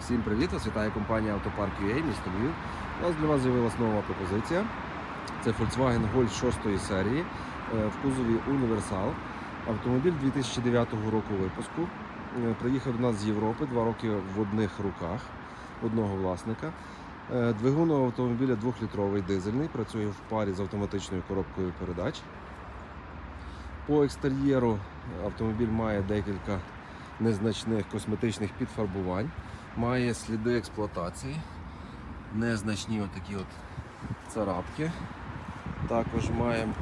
Всім привіт! Вас вітає компанія Автопарк UA, місто Львів. У нас для вас з'явилася нова пропозиція. Це Volkswagen Golf 6 серії е, в кузові Універсал. Автомобіль 2009 року випуску. Е, Приїхав до нас з Європи, два роки в одних руках одного власника. Е, Двигун автомобіля 2-літровий дизельний, працює в парі з автоматичною коробкою передач. По екстер'єру автомобіль має декілька незначних косметичних підфарбувань, має сліди експлуатації, незначні отакі от царапки. Також маємо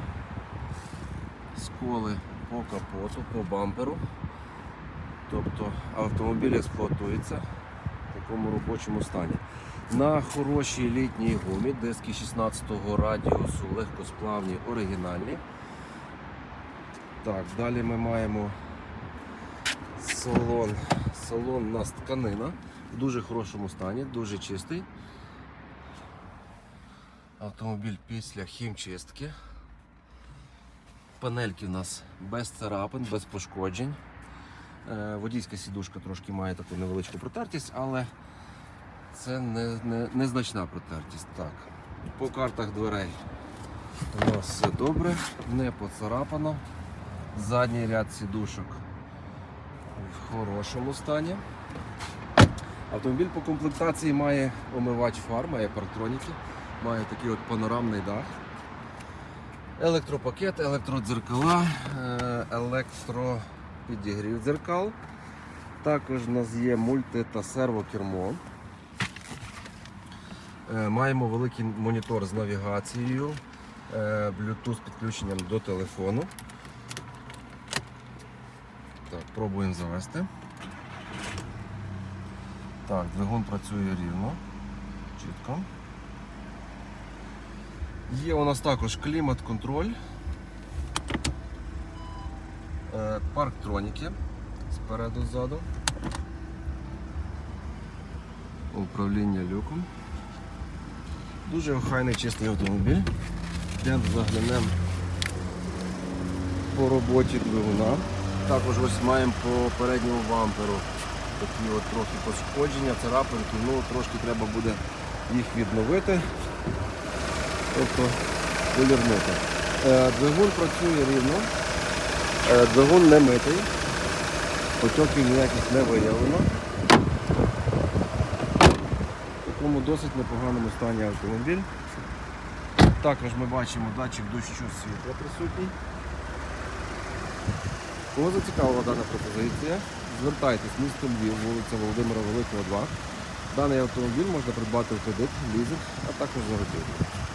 сколи по капоту, по бамперу. Тобто автомобіль експлуатується в такому робочому стані. На хорошій літній гумі, диски 16-го радіусу, легкосплавні, оригінальні. Так, далі ми маємо салон. Салон у нас тканина в дуже хорошому стані, дуже чистий. Автомобіль після хімчистки. Панельки у нас без царапин, без пошкоджень. Е, Водійська сідушка трошки має таку невеличку протертість, але це не, не, незначна протертість. Так. По картах дверей у нас все добре, не поцарапано. Задній ряд сідушок в хорошому стані. Автомобіль по комплектації має омивач фар, має парктроніки, має такий от панорамний дах. Електропакет, електродзеркала, е, електропідігрів дзеркал. Також у нас є мульти та сервокермо. Е, Маємо великий монітор з навігацією, е, Bluetooth підключенням до телефону. Так, пробуємо завести. Так, двигун працює рівно, чітко. Є у нас також клімат-контроль, е, парктроніки спереду ззаду, управління люком. Дуже охайний чистий автомобіль. Йдемо заглянемо по роботі двигуна. Також ось маємо по передньому бамперу такі от трохи пошкодження, царапинки, ну трошки треба буде їх відновити, тобто полірнути. Е, Двигун працює рівно, Е, двигун не митий, потьоків ніяких не виявлено. В такому досить непоганому стані автомобіль. Також ми бачимо датчик дощу світла присутній. Кого зацікавила дана пропозиція, звертайтесь місто Львів, вулиця Володимира Великого, 2. Даний автомобіль можна придбати в кредит, лізинг, а також за готівку.